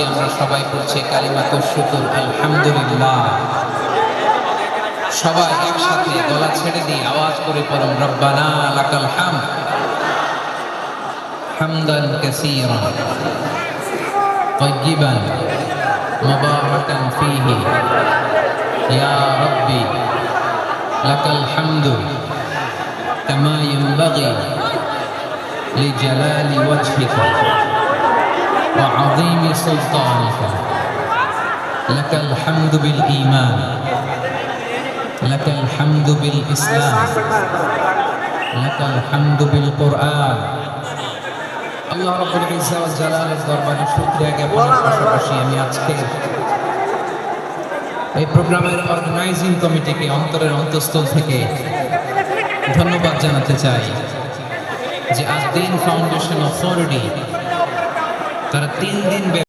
আমরা সবাই পড়ছি কালিমাত শুকুর আলহামদুলিল্লাহ সবাই একসাথে গলা ছেড়ে দিয়ে আওয়াজ করে পড়ুন রব্বানা লাকাল হামদ হামদান কাসীরা طيبا مباركا فيه يا ربي لك الحمد كما ينبغي لجلال وجهك وعظيم سلطانك لك الحمد بالإيمان لك الحمد بالإسلام لك الحمد بالقرآن আল্লাহ রাব্বুল ইজ্জা ওয়াল জালালের দরবারে শুকরিয়া জ্ঞাপনের পাশাপাশি আমি আজকে এই প্রোগ্রামের অর্গানাইজিং কমিটিকে অন্তরের অন্তঃস্থল থেকে ধন্যবাদ জানাতে চাই যে আজ দিন ফাউন্ডেশন অথরিটি তারা তিন দিন ব্যাপী